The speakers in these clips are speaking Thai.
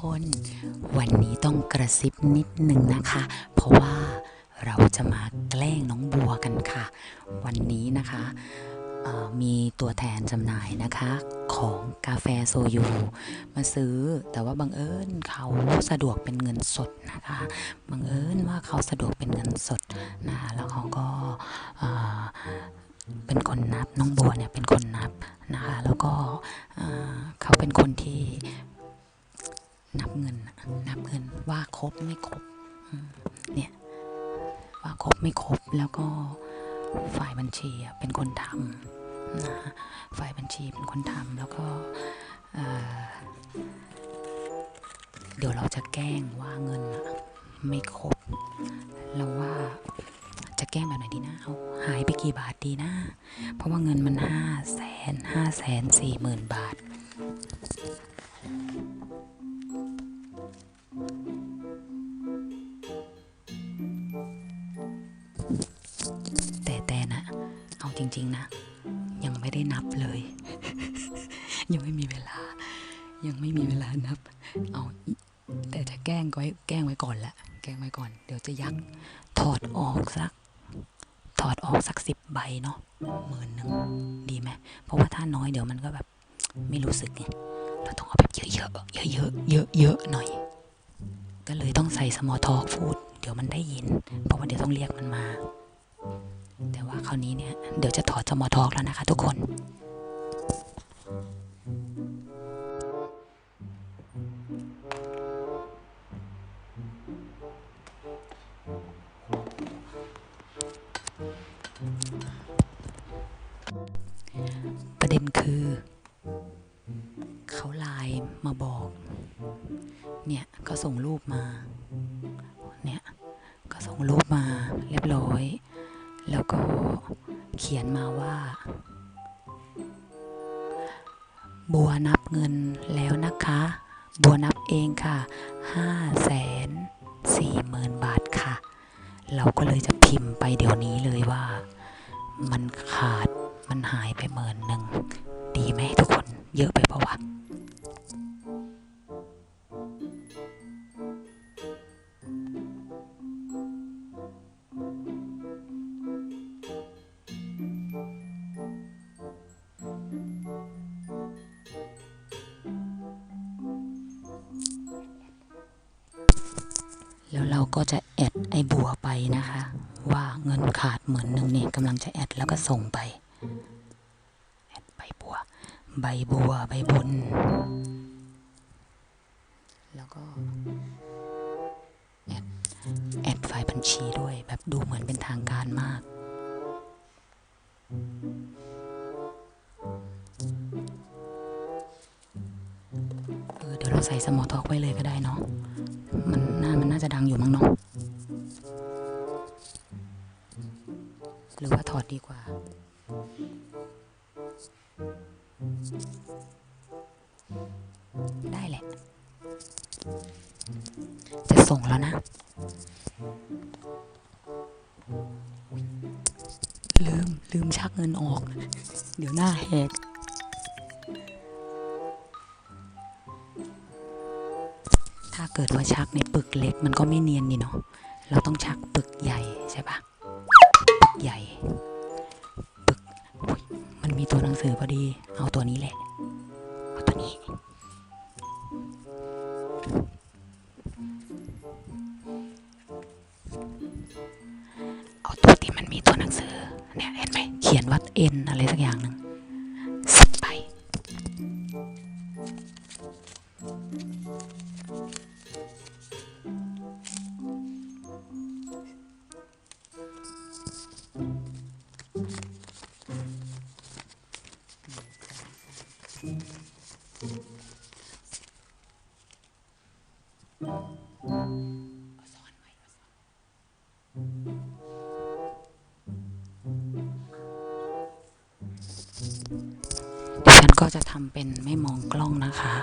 คนวันนี้ต้องกระซิบนิดนึงนะคะ เพราะว่าเราจะมาแกล้งน้องบัวกันค่ะ วันนี้นะคะมีตัวแทนจำหน่ายนะคะ ของกาแฟโซยู มาซื้อแต่ว่าบังเอิญเขาสะดวกเป็นเงินสดนะคะบังเอิญว่าเขาสะดวกเป็นเงินสดนะคะแล้วเขาก็เป็นคนนับน้องบัวเนี่ยเป็นคนนับนะคะแล้วก็เขาเป็นคนที่ นับเงินน่ะนับเงินว่าครบไม่ครบเนี่ยว่าครบไม่ครบแล้วก็ฝ่ายบัญชีเป็นคนทำนะฝ่ายบัญชีเป็นคนทำแล้วก็เดี๋ยวเราจะแกล้งว่าเงินไม่ครบเราว่าจะแกล้งแบบไหนดีนะเอาหายไปกี่บาทดีนะ เพราะว่าเงินมันห้าแสนห้าแสนสี่หมื่นบาท ไม่รู้สึกไงเราต้องเอาแบบเยอะๆเยอะๆเยอะๆเยอะๆหน่อย ก็เลยต้องใส่สมอทอกพูด เดี๋ยวมันได้ยิน เพราะว่าเดี๋ยวต้องเรียกมันมา แต่ว่าคราวนี้เนี่ยเดี๋ยวจะถอดสมอทอกแล้วนะคะทุกคนประเด็นคือ น์มาบอก เนี่ยก็ส่งรูปมา เนี่ยก็ส่งรูปมาเรียบร้อย แล้วก็เขียนมาว่า บัวนับเงินแล้วนะคะ บัวนับเองค่ะห้าแสนสี่หมื่นบาทค่ะ เราก็เลยจะ แล้วก็แอดแอดไฟล์บัญชีด้วย แบบดูเหมือนเป็นทางการมาก เออเดี๋ยวเราใส่สมอทอกไว้เลยก็ได้เนาะ มันน่ามันน่าจะดังอยู่มั้งเนาะ หรือว่าถอดดีกว่า เล็กมันก็ไม่เนียนนี่เนาะ เราต้องชักปึกใหญ่ใช่ปะปึกใหญ่ ปึก มันมีตัวหนังสือพอดี เอาตัวนี้แหละ เอาตัวนี้ เอาตัวที่มันมีตัวหนังสือ เนี่ยเห็นไหมเขียนว่าเอ็นอะไรสักอย่างหนึ่ง ดิฉันก็จะทำเป็นไม่มองกล้องนะคะ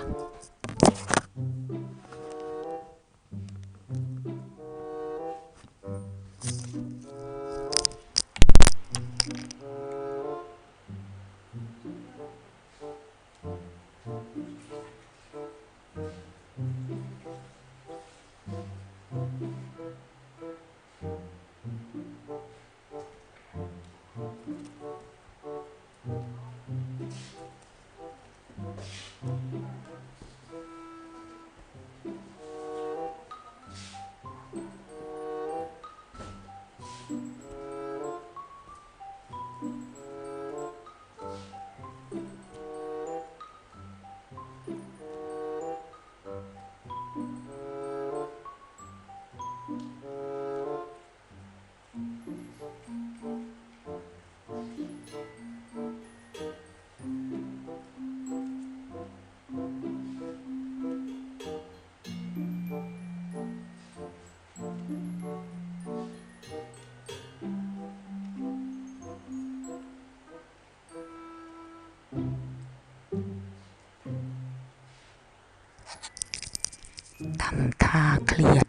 ท่าเ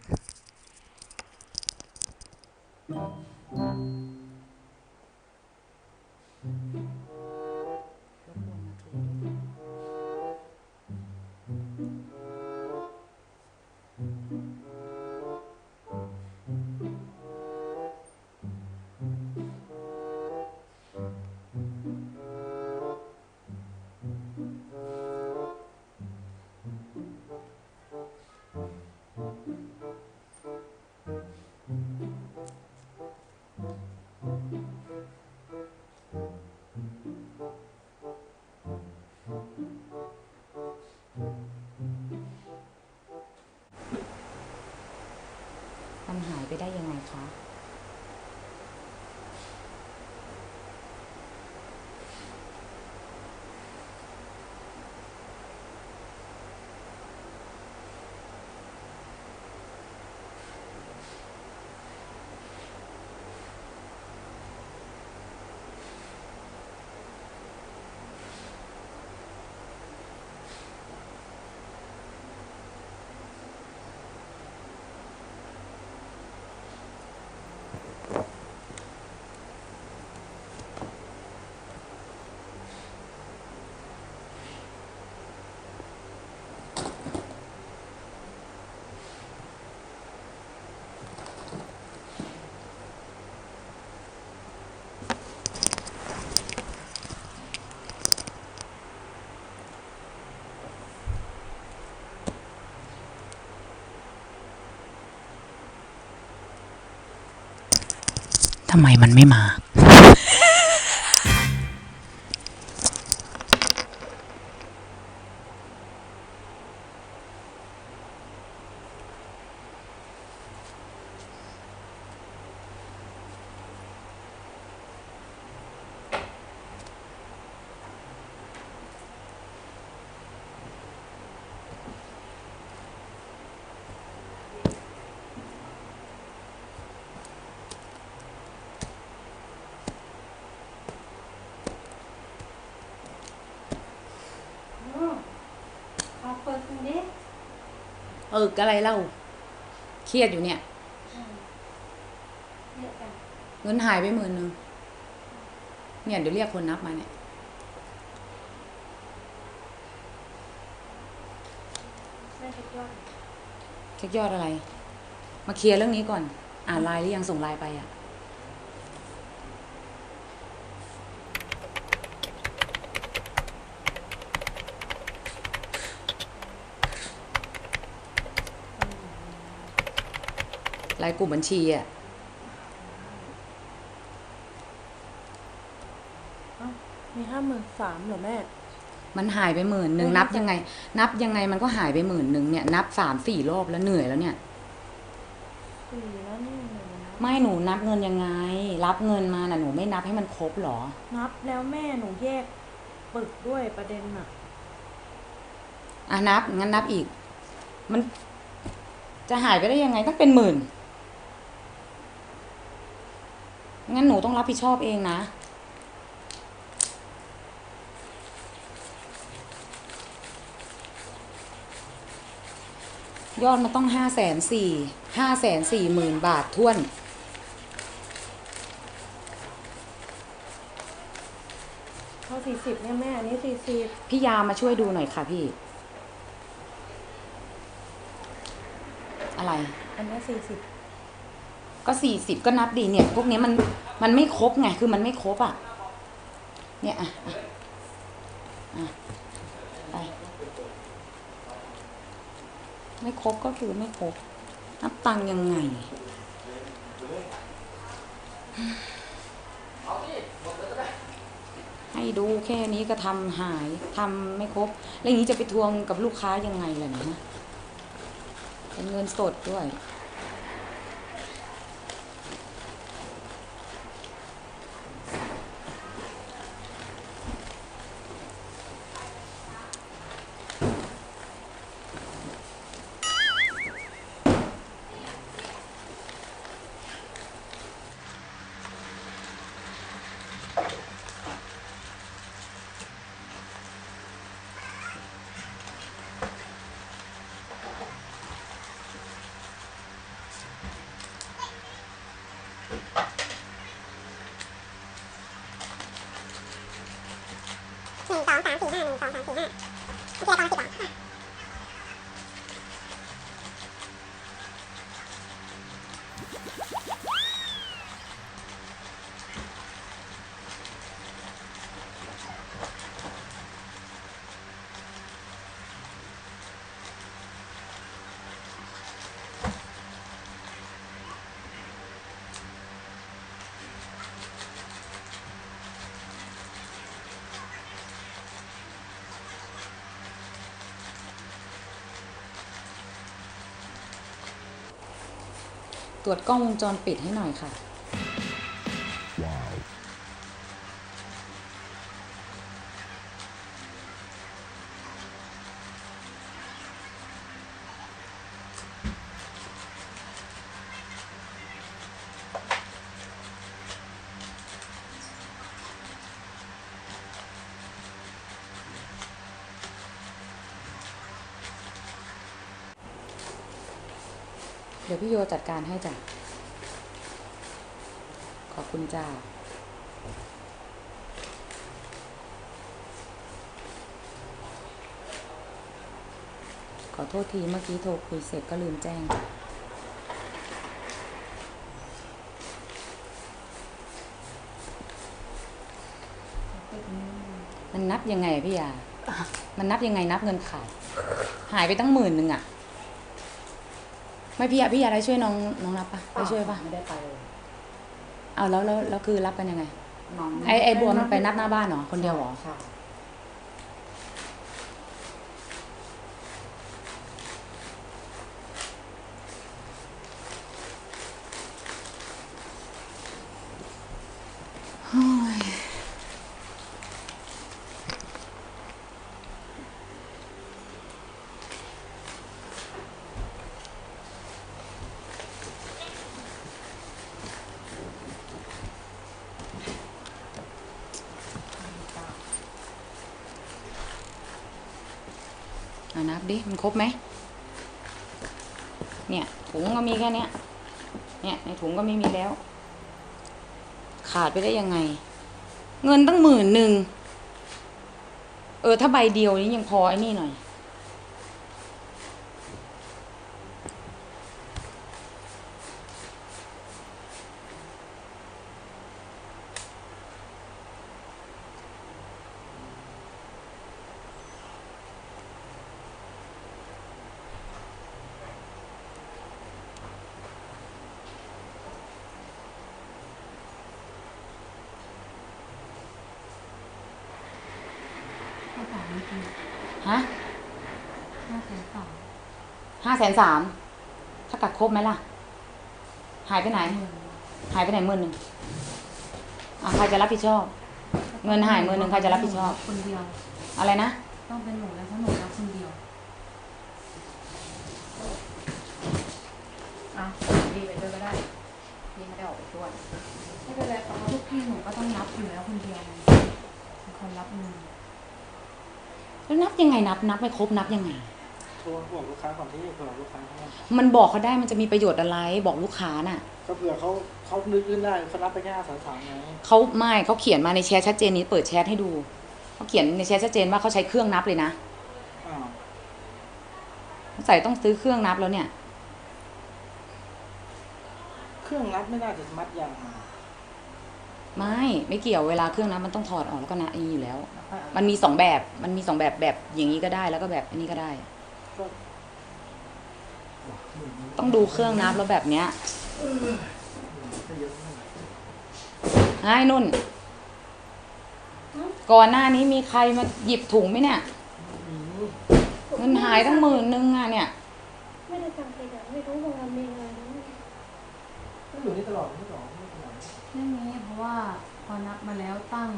ไปได้ยังไงคะำไมมันไม่มา เอออะไรเล่า เครียดอยู่เนี่ยเรียกกันเงินหายไปหมื่นนึงเนี่ยเดี๋ยวเรียกคนนับมาเนี่ยแม่ทุกยอดเช็คยอดอะไร มาเคลียร์เรื่องนี้ก่อน อ่านไลน์หรือยังส่งไลน์ไปอะ ไลน์กลุ่มบัญชีอะมีห้าหมื่นสามเหรอแม่ มันหายไปหมื่นหนึ่งเออนับน่าจะยังไง นับยังไงมันก็หายไปหมื่นหนึ่งเนี่ยนับสามสี่รอบแล้วเหนื่อยแล้วเนี่ยสี่แล้วนี่หนึ่งนะไม่หนูนับเงินยังไง รับเงินมาน่ะหนูไม่นับให้มันครบเหรอ นับแล้วแม่หนูแยกปึกด้วยประเด็นน่ะอะนับงั้นนับอีก มันจะหายไปได้ยังไงตั้งเป็นหมื่น งั้นหนูต้องรับผิดชอบเองนะ ยอดมันต้องห้าแสนสี่ห้าแสนสี่หมื่นบาทท้วนเท่าสี่สิบเนี่ยแม่อันนี้สี่สิบพี่ยามาช่วยดูหน่อยค่ะพี่ อะไร อันนี้สี่สิบ ก็สี่สิบก็นับดีเนี่ย พวกนี้มันมันไม่ครบไงคือมันไม่ครบอะ เนี่ยอะอะไปไม่ครบก็คือไม่ครบ นับตังยังไงให้ดูแค่นี้ก็ทำหายทำไม่ครบ แล้วอย่างนี้จะไปทวงกับลูกค้ายังไงล่ะเนี่ยนะเป็นเงินสดด้วย ね。 ตรวจกล้องวงจรปิดให้หน่อยค่ะ ยวพี่โยจัดการให้จ้ะ ขอบคุณจ้าขอโทษทีเมื่อกี้โทรคุยเสร็จก็ลืมแจ้งจ้ะมันนับยังไงพี่ยา มันนับยังไงนับเงินขาด หายไปตั้งหมื่นหนึ่งอะ ไม่พี่ยาพี่ยาได้ช่วยน้องน้องรับปะไปช่วยปะไม่ได้ไปเลยเอาแล้วแล้วแล้วคือรับกันยังไง น้องไอไอบัวมันไปนับหน้าบ้านเหรอคนเดียวเหรอ ค่ะ ดิ มันครบไหม เนี่ย ถุงก็มีแค่เนี้ยเนี่ย ในถุงก็ไม่มีแล้ว ขาดไปได้ยังไง เงินตั้งหมื่นหนึ่ง เออ ถ้าใบเดียวนี้ยังพอไอ้นี่หน่อย ข้าวสารเมื่อกี้ ฮะห้าแสนสองห้าแสนสามถ้าตัดครบไหมล่ะ หายไปไหน หายไปไหนหมื่นหนึ่งอะใครจะรับผิดชอบ เงินหายหมื่นหนึ่งใครจะรับผิดชอบ คนเดียว อะไรนะ ต้องเป็นหนูแล้วเพราะหนูรับคนเดียวอะดีไปด้วยก็ได้ พี่ไม่ได้ออกไปช่วย ไม่เป็นไรเพราะว่าทุกที่หนูก็ต้องรับอยู่แล้วคนเดียวไงเป็นคนรับเงิน แล้วนับ ยังไงนับนับไม่ครบนับยังไงโทรบอกลูกค้าก่อนที่เผื่อลูกค้าเขามันบอกเขาได้มันจะมีประโยชน์อะไรบอกลูกค้าน่ะก็เผื่อเขาเขานึกขึ้นได้เขารับไปแค่สามสามไงเขาไม่เขาเขียนมาในแชทชัดเจนนี้เปิดแชทให้ดูเขาเขียนในแชทชัดเจนว่าเขาใช้เครื่องนับเลยนะอ่าใส่ต้องซื้อเครื่องนับแล้วเนี่ย เครื่องนับไม่น่าจะมัดยางมาไม่ไม่เกี่ยวเวลาเครื่องนั้นมันต้องถอดออกแล้วก็นะอันนี้อยู่แล้ว มันมีสองแบบ มันมีสองแบบแบบอย่างนี้ก็ได้ แล้วก็แบบอันนี้ก็ได้ก็ต้องดูเครื่องนับแล้วแบบเนี้ยไม่เยอะมากไอ้นุ่น ก่อนหน้านี้มีใครมาหยิบถุงไหมเนี่ยอืมเงินหายตั้งหมื่นนึงอะเนี่ย ไม่ได้จำเป็นอะไม่รู้ว่ามันมีอะไรนะก็อยู่นี่ตลอดไม่ตลอดไม่ตลอดไม่มีเพราะว่า พอนับมาแล้วตั้ง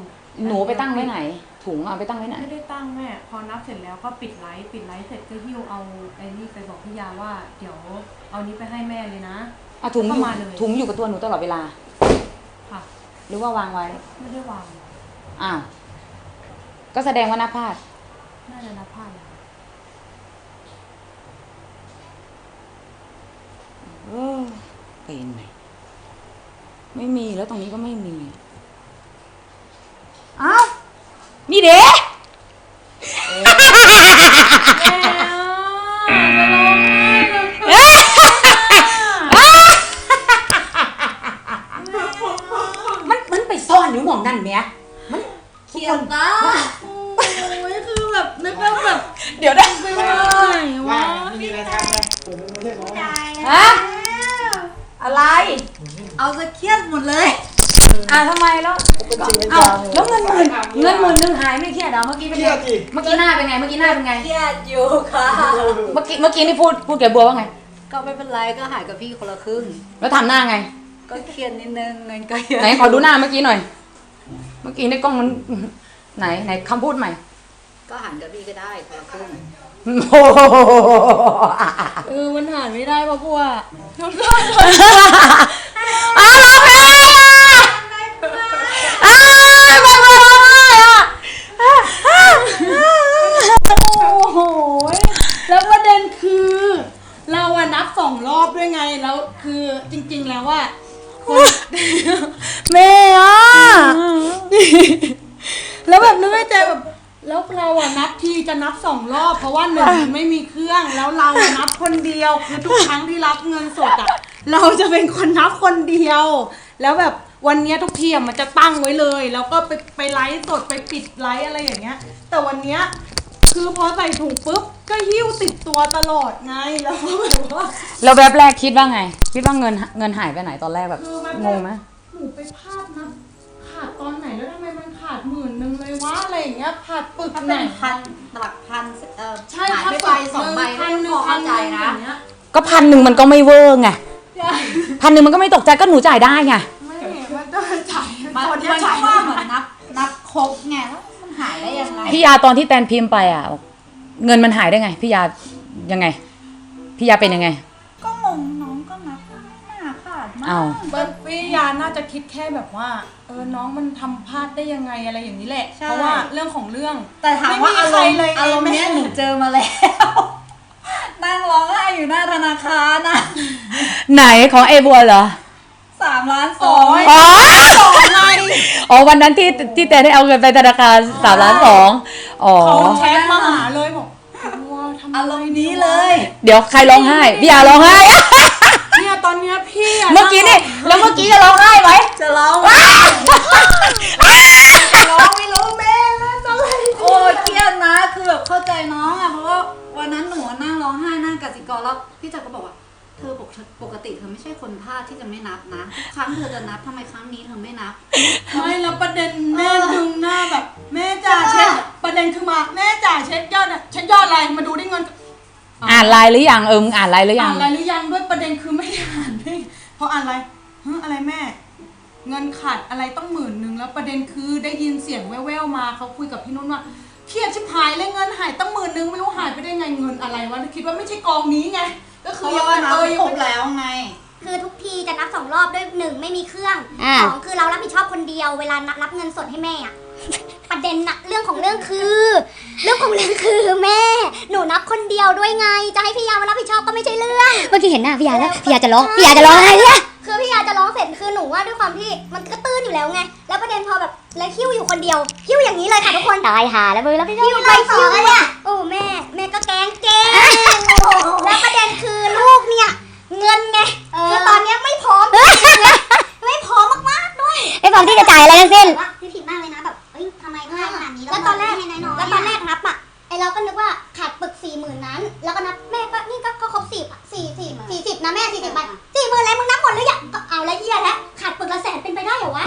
หนูไปตั้งไว้ไหน ถุงเอาไปตั้งไว้ไหนไม่ได้ตั้งแม่พอนับเสร็จแล้วก็ปิดไลฟ์ปิดไลฟ์เสร็จก็หิ้วเอาไอ้นี่ไปบอกพี่ยาว่า เดี๋ยวเอานี้ไปให้แม่เลยนะอะถุงอยู่เข้ามาเลยถุงอยู่กับตัวหนูตลอดเวลา ค่ะ หรือว่าวางไว้ ไม่ได้วางอ้าวก็แสดงว่านับพลาดน่าจะนับพลาดแล้วเออเป็นไหมไม่มีแล้วตรงนี้ก็ไม่มี อ้าวมีเด็กมัน กี้หน้าเป็นไง เมื่อกี้หน้าเป็นไง เครียดอยู่ค่ะ เมื่อกี้เมื่อกี้นี่พูดพูดแกบัวว่าไง ก็ไม่เป็นไรก็หายกับพี่คนละครึ่ง แล้วทำหน้าไง ก็เครียดนิดนึงเงินก็เยอะไหนขอดูหน้าเมื่อกี้หน่อย เมื่อกี้ในกล้องมันไหนไหนคำพูดใหม่ก็หันกับพี่ก็ได้คนละครึ่งโอ้โห เออมันหานไม่ได้เพราะพวก ดียว แล้วแบบวันเนี้ยทุกทีอะมันจะตั้งไว้เลย แล้วก็ไปไปไลฟ์สดไปปิดไลฟ์อะไรอย่างเงี้ย แต่วันเนี้ยคือพอใส่ถุงปุ๊บก็หิ้วติดตัวตลอดไงแล้วก็แบบว่า แล้วแบบแรกคิดว่าไง คิดว่าเงินเงินหายไปไหนตอนแรกแบบคือมันงงไหมหนูไปพลาดนะขาดตอนไหนแล้วทำไมมันขาดหมื่นหนึ่งเลยวะอะไรอย่างเงี้ยขาดปึกถ้าไหน เป็นพันหลักพันเอ่อใช่หายค่ะไปไปสองใบพัไม่นหนึ่พอเข้าใจนะ อย่างเงี้ย ก็พันหนึ่งมันก็ไม่เวอร์ไง พันหนึ่งมันก็ไม่ตกใจก็หนูจ่ายได้ไง ไม่ว่าจะจ่ายมันมันก็ว่าเหมือนนับนับครบไงแล้วมันหายได้ยังไงพี่ยาตอนที่แตนพิมพ์ไปอะเงินมันหายได้ไงพี่ยายังไงพี่ยาเป็นยังไง ก็งงน้องก็นับไม่น่าขาดมากอ้าวมันวิทยาน่าจะคิดแค่แบบว่า เออ น้องมันทำพลาดได้ยังไงอะไรอย่างนี้แหละ เพราะว่าเรื่องของเรื่องแต่ถามว่าไม่มีอารใครมณ์เลยอารมณ์เนี้ยแม่หนูเจอมาแล้ว นั่งร้องไห้อยู่หน้าธนาคารนะไหนของเอบัวเหรอสามล้านสองอ๋ออ๋อวันนั้นที่ที่แตนได้เอาเงินไปธนาคารสามล้านสองอ๋อเขาแชทมาหาเลยบอกว้าทำอารมณ์นี้เลย เดี๋ยวใครร้องไห้พี่ยาร้องไห้เนี่ยตอนเนี้ยพี่ะเมื่อกี้นี่แล้วเมื่อกี้จะร้องไห้ไหมจะร้องร้องไม่รู้แม่แล้วจะอะไรโอ้ยเครียดนะคือแบบเข้าใจน้องอะเพราะว่า วันนั้นหนูนั่งร้องไห้นั่งกสิกรแล้วพี่จักรก็บอกว่า เธอปกติปกติเธอไม่ใช่คนพลาดที่จะไม่นับนะทุกครั้งเธอจะนับทำไมครั้งนี้เธอไม่นับ ไม่แล้วประเด็นแม่ดึงหน้าแบบ แม่จ่าเช็คประเด็นคือมาแม่จ่าเช็คยอดอะเช็คยอดอะไรมาดูได้เงินอ่านไลน์หรือยังเออมึงอ่านไลน์หรือยัอ่างนอะไรหรือยังด้วยประเด็นคือไม่ได้อ่านด้วยเพราะอ่านอะไรฮะอะไรแม่ เงินขาดอะไรต้องหมื่นหนึ่งแล้วประเด็นคือได้ยินเสียงแว่วๆมาเขาคุยกับพี่นุ่นว่า เครียดชิบหายเลยเงินหายตั้งหมื่นหนึ่งไม่รู้หายไปได้ไงเงินอะไรวะคิดว่าไม่ใช่กองนี้ไงก็เพคือราะยังว่าเป็นนับเออยังครบเป็นแล้วไง คือทุกทีจะนับสองรอบด้วยหนึ่งไม่มีเครื่องอ่า สองคือเรารับผิดชอบคนเดียวเวลารับเงินสดให้แม่อะ ประเด็นนะเรื่องของเรื่องคือ เรื่องของเรื่องคือแม่ หนูนับคนเดียวด้วยไง จะให้พี่ยามารับผิดชอบก็ไม่ใช่เรื่อง เมื่อกี้เห็นหน้าพี่ยาแล้วพี่ยาจะร้องพี่ยาจะร้องอะไรเนี่ยคือพี่ยาจะร้องเสร็จคือหนูว่าด้วยความที่มันก็ตื้นอยู่แล้วไง แล้วประเด็นพอแบบแล้วหิ้วอยู่คนเดียวหิ้วอย่างนี้เลยค่ะทุกคนตายหาแล้วมือแล้วพี่หิ้วไปหิ้วมาโอ้แม่แม่ก็แกล้งเก่งแล้วประเด็นคือลูกเนี่ย เงินไงคือตอนเนี้ยไม่พร้อมพร้อมที่จะจ่ายอะไรทั้งสิ้นว่าพี่ผิดมากเลยนะแบบเฮ้ยทำไมต้องให้ขนาดนี้แล้วตอนแรกให้น้อยๆแล้วตอนแรกนับอะไอเราก็นึกว่าขาดปึกสี่หมื่นนั้น แล้วก็นับแม่ก็นี่ก็ก็ครบสี่สี่สี่สี่สิบนะแม่สี่สิบใบสี่ห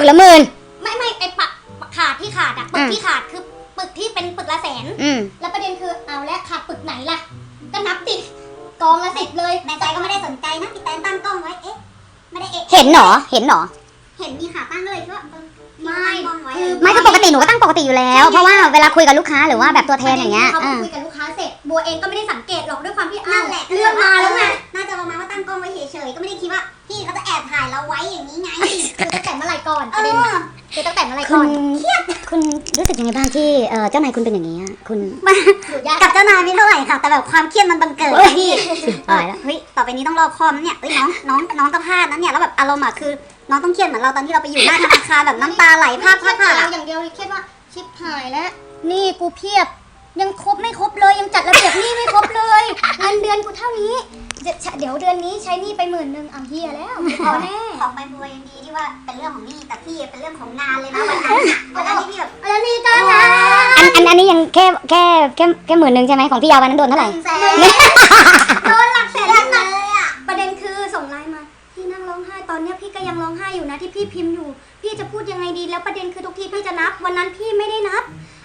กละหมื่น ไม่ไม่ไอปะขาดที่ขาดอะปึกอืมที่ขาดคือปึกที่เป็นปึกละแสน อืม แล้วประเด็นคือเอาแล้วขาดปึกไหนล่ะ ก็นับติดกองละสิบเลยในใจก็ไม่ได้สนใจนะพี่แตนตั้งกล้องไว้เอ๊ะไม่ได้เอ๊ะเห็นเหรอ เห็นเหรอ เห็นมีขาตั้งเลยก็ไม่คือไม่ก็ปกติหนูก็ตั้งปกติอยู่แล้ว เพราะว่าเวลาคุยกับลูกค้าหรือว่าแบบตัวแทนอย่างเงี้ยเขาอ่าคุยกับลูกค้าเสร็จบัวเองก็ไม่ได้สังเกตหรอกด้วยความที่อ้าวเรื่องมาแล้วไงน่าจะประมาณว่าตั้งกล้องไว้เฉยๆก็ไม่ได้คิดว่าพี่เขาจะแอบถ่ายเราไว้อย่างนี้ไง ร่ก่อนประเด็นคือตั้งแต่เมื่อไหร่คุก่อนณคุณรู้สึกยังไงบ้างที่เอ่อเจ้านายคุณเป็นอย่างนี้อะคุณกับเจ้านายไม่เท่าไหร่ค่ะ แต่แบบความเครียดมันบังเกิดเฮ้ยพี่ตายแล้วเฮ้ยต่อไปนี้ต้องรอบคอมนะเนี่ยเฮ้ยน้องน้องน้องก็พลาดนะเนี่ยแล้วแบบอารมณ์อะคือ น้องต้องเครียดเหมือนเราตอนที่เราไปอยู่หน้าธนาคารแบบน้ำตาไหลพรากพรากพรากเราอย่างเดียวเครียดว่าชิปหายแล้วนี่กูเพียบ ยังครบไม่ครบเลยยังจัดระเบียบหนี้ไม่ครบเลยเงินเดือนกูเท่านี้ เดี๋ยวเดี๋ยวเดือนนี้ใช้หนี้ไปหมื่นหนึ่งเอาเฮียแล้วพอแน่ของใบบัวยังดีที่ว่าเป็นเรื่องของหนี้แต่พี่เป็นเรื่องของงานเลยนะวันนั้นวันนั้นที่พี่แบบแล้วนี่ก็งานอันอันอันนี้ยังแค่แค่แค่แค่หมื่นหนึ่งใช่ไหมของพี่ยาวันนั้นโดนเท่าไหร่แสนโดนหลักแสนหนักเลยอะประเด็นคือส่งไลน์มาพี่นั่งร้องไห้ตอนเนี้ยพี่ก็ยังร้องไห้อยู่นะที่พี่พิมพ์อยู่ พี่จะพูดยังไงดีแล้วประเด็นคือทุกทีพี่จะนับ วันนั้นพี่ไม่ได้นับ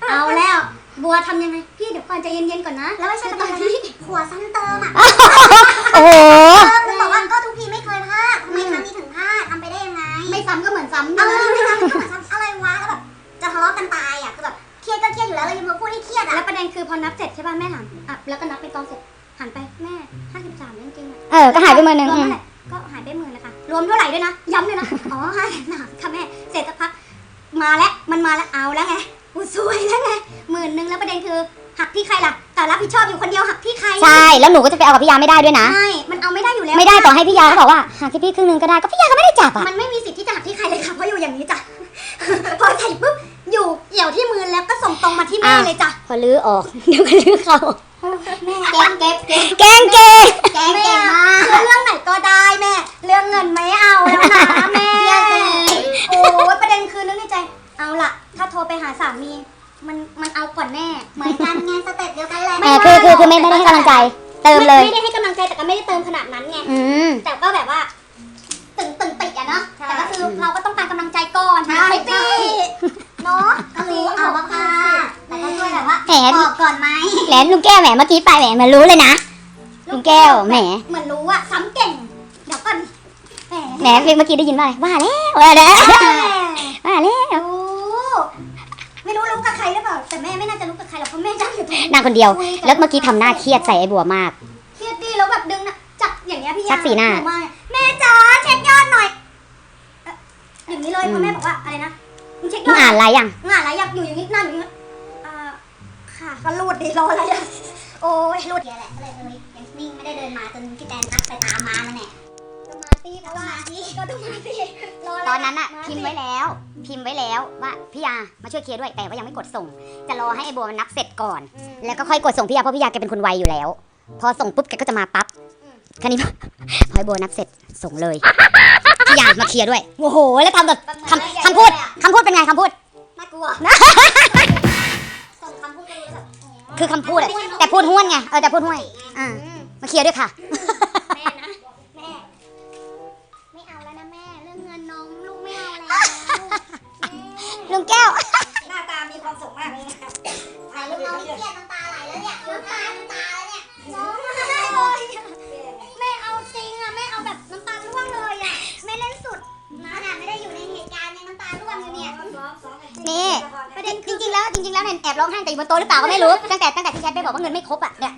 เอาแล้ว บัวทำยังไงพี่เดี๋ยวก่อนใจเย็นๆก่อนนะแล้วไม่ใช่ตอนที่หัวซ้ำเติมอะ มื่นหนึ่งรวมอืมเท่าไหร่ก็หายไปหมื่นนะคะรวมเท่าไหร่ด้วยนะ ย้ำด้วยนะ อ๋อห้าแสนสามค่ะแม่ เสร็จสักพัก มาแล้ว มันมาแล้ว เอาแล้วไงกูซวยแล้วไงหมื่นหนึ่งแล้วประเด็นคือ หักที่ใครล่ะ แต่รับผิดชอบอยู่คนเดียวหักที่ใคร ใช่ แล้วหนูก็จะไปเอากับพี่ยาไม่ได้ด้วยนะ ใช่ มันเอาไม่ได้อยู่แล้ว ไม่ได้ต่อให้พี่ยาเขาบอกว่าหากที่พี่ครึ่งหนึงก็ได้ ก็พี่ยาก็ไม่ได้จับอะ มันไม่มีสิทธิ์ที่จะหักที่ใครเลยค่ะ เพราะอยู่อย่างนี้จ้ะ พอใส่ปุ๊บ อยู่เหี่ยวที่มือแล้วก็ส่งตรงมาที่แม่อะเลยจ้ะพอลื้อออก เดี๋ยวก็ลื้อเข้าแม่เก็บเก็บเก็บแกงเกง ไม่ไม่ได้ให้กำลังใจ เติมเลย ไม่ได้ให้กำลังใจแต่ก็ไม่ได้เติมขนาดนั้นไงอืม แต่ก็แบบว่าตึงตึงติดอะเนาะแต่ก็คือเราก็ต้องการกำลังใจก่อนไม่ตีเนาะก็คือเอาว่าค่ะแต่ก็ช่วยแบบว่าแหม บอกก่อนไหมแหลนลุงแก้วแหมเมื่อกี้ไปแหมมารู้เลยนะ ลุงแก้วแหม เหมือนรู้อะซ้ำเก่งเดี๋ยวก่อนแหมแหมเมื่อกี้ได้ยินว่าอะไรว่าแล้วว่าแล้วว่ นั่งอยู่ตรงนี้นางคนเดียว แล้วเมื่อกี้ทำหน้าเครียดใส่ไอ้บัวมาก เครียดดีแล้วแบบดึงนะจับอย่างเงี้ยพี่ชักสีหน้ามแม่จ๋าเช็คยอดหน่อยเอ่ออย่างนี้เลยเพราะแม่บอกว่าอะไรนะมึงเช็คยมึองด อ่านอะไรยังมึงอ่านอะไรอยากอยู่อย่างนี้นั่นอยู่อย่างนี้อ่าค่ะก็รูดดิรออะไรอะโอ้ยรูดเยอะแหละก็เลยเออยังนิ่งไม่ได้เดินมาจนพี่แตนทักไปตามมานั่นแหละ สมาธิก็ต้องมาสิรอตอนนั้นอะพิมพ์ไว้แล้ว พิมพ์ไว้แล้วว่าพี่ยามาช่วยเคลียร์ด้วยแต่ว่ายังไม่กดส่ง จะรอให้ไอ้บัวมันนับเสร็จก่อน แล้วก็ค่อยกดส่งพี่ยาเพราะพี่ยาแกเป็นคนไวอยู่แล้ว พอส่งปุ๊บแกก็จะมาปั๊บอืมคันนี้พอไอ้บัวนับเสร็จส่งเลยพี่ยามาเคลียร์ด้วยโอ้โหแล้วทำแบบคำคำพูดคำพูดเป็นไงคำพูดน่ากลัวส่งคำพูดก็รู้แบบคือคำพูดอะแต่พูดห้วนไงเออแต่พูดห้วยอ่ามาเคลียร์ด้วยค่ะ ลุงแก้ว หน้าตามีความสุขมากเลยนะครับถ่ายรูปน้องนี่เครียดน้ำตาไหลแล้วเนี่ยน้ำตาน้ำตาแล้วเนี่ยน้องแม่เอาจริงอะแม่เอาแบบน้ำตาร่วงเลยอะแม่เล่นสุดนะขนาดไม่ได้อยู่ในเหตุการณ์ยังน้ำตาร่วงอยู่เนี่ยนี่ประเด็นจริงๆแล้วจริงๆแล้วเนี่ยแอบร้องไห้แต่อยู่บนโต๊ะหรือเปล่าก็ไม่รู้ตั้งแต่ตั้งแต่ที่แชทไปบอกว่าเงินไม่ครบอะเนี่ย